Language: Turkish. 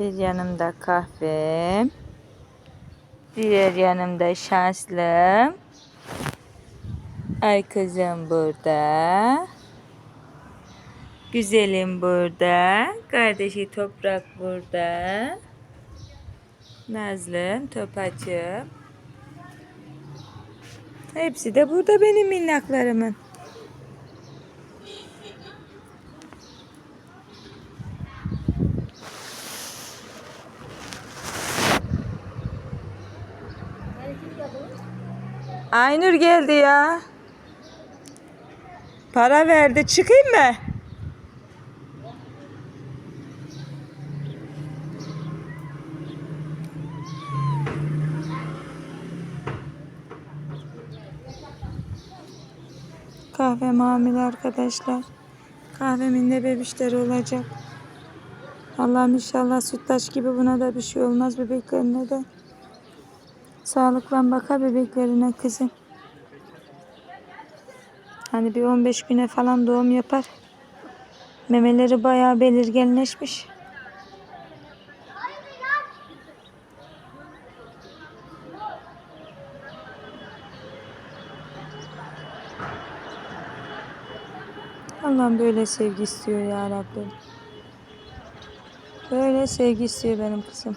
Bir yanımda kahvem. Diğer yanımda şanslım. Ay kızım burada. Güzelim burada. Kardeşi Toprak burada. Nazlım, Topacığım. Hepsi de burada benim minnaklarımın. Aynur geldi ya. Para verdi. Çıkayım mı? Kahve mamil arkadaşlar. Kahvemin de bebişleri olacak. Allah'ım inşallah sütlaç gibi buna da bir şey olmaz bebeklerine de. Sağlıkla baka bebeklerine kızım. Hani bir 15 güne falan doğum yapar. Memeleri bayağı belirginleşmiş. Allah'ım böyle sevgi istiyor ya Rabbim. Böyle sevgi istiyor benim kızım.